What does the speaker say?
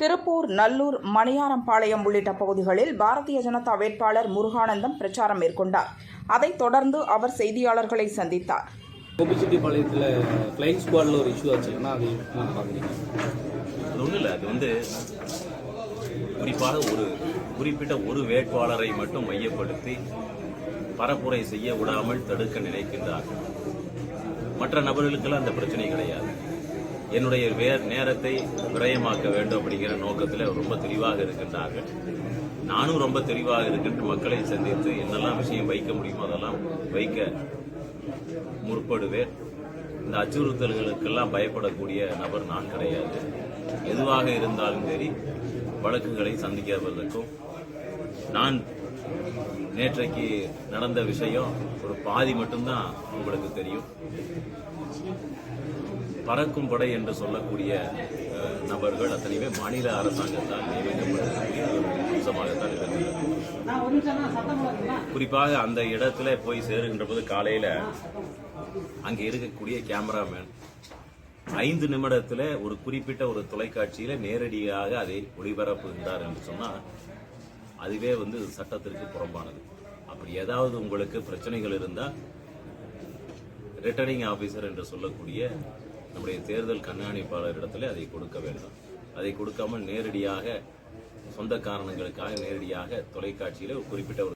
திருப்பூர் நல்லூர் மணியாரம்பாளையம் உள்ளிட்ட பகுதிகளில் பாரதிய ஜனதா வேட்பாளர் முருகானந்தம் பிரச்சாரம் மேற்கொண்டார். அதைத் தொடர்ந்து அவர் செய்தியாளர்களை சந்தித்தார். கோபிச்செட்டிப்பாளையத்தில் ஃப்ளைங் ஸ்குவாடில் ஒரு இஷ்யூ ஆச்சுன்னா அது பார்க்குறீங்க அது ஒன்றும் இல்லை. அது வந்து குறிப்பாக ஒரு குறிப்பிட்ட ஒரு வேட்பாளரை மட்டும் மையப்படுத்தி பரப்புரை செய்ய விடாமல் தடுக்க நினைக்கின்றார்கள். மற்ற நபர்களுக்கெல்லாம் அந்த பிரச்சனை கிடையாது. என்னுடைய வே நேரத்தை விரயமாக்க வேண்டும் அப்படிங்கிற நோக்கத்தில் ரொம்ப தெளிவாக இருக்கின்றார்கள். நானும் ரொம்ப தெளிவாக இருக்கின்ற மக்களை சந்தித்து என்னெல்லாம் விஷயம் வைக்க முடியுமோ அதெல்லாம் வைக்க முற்படுவேன். இந்த அச்சுறுத்தல்களுக்கெல்லாம் பயப்படக்கூடிய நபர் நான் கிடையாது. எதுவாக இருந்தாலும் சரி வழக்குகளை சந்திக்கிறவர்களுக்கும் நான் நேற்றைக்கு நடந்த விஷயம் ஒரு பாதி மட்டும்தான் உங்களுக்கு தெரியும். பறக்கும் படை என்று சொல்லக்கூடிய நபர்கள் அத்தனையுமே மாநில அரசாங்கத்தால் நியமிக்கப்பட்டிருக்கக்கூடிய அம்சமாகத்தான் குறிப்பாக அந்த இடத்துல போய் சேருகின்ற போது காலையில அங்கே இருக்கக்கூடிய கேமராமேன் ஐந்து நிமிடத்துல ஒரு குறிப்பிட்ட ஒரு தொலைக்காட்சியில நேரடியாக அதை ஒளிபரப்புகின்றார் என்று சொன்னால் அதுவே வந்து சட்டத்திற்கு புறம்பானது. அப்படி ஏதாவது உங்களுக்கு பிரச்சனைகள் இருந்தால் ரிட்டர்னிங் ஆபீசர் என்று சொல்லக்கூடிய நம்முடைய தேர்தல் கண்காணிப்பாளர் இடத்துல அதை கொடுக்க வேண்டும். அதை கொடுக்காமல் நேரடியாக சொந்த காரணங்களுக்காக நேரடியாக தொலைக்காட்சியில் ஒரு குறிப்பிட்ட ஒரு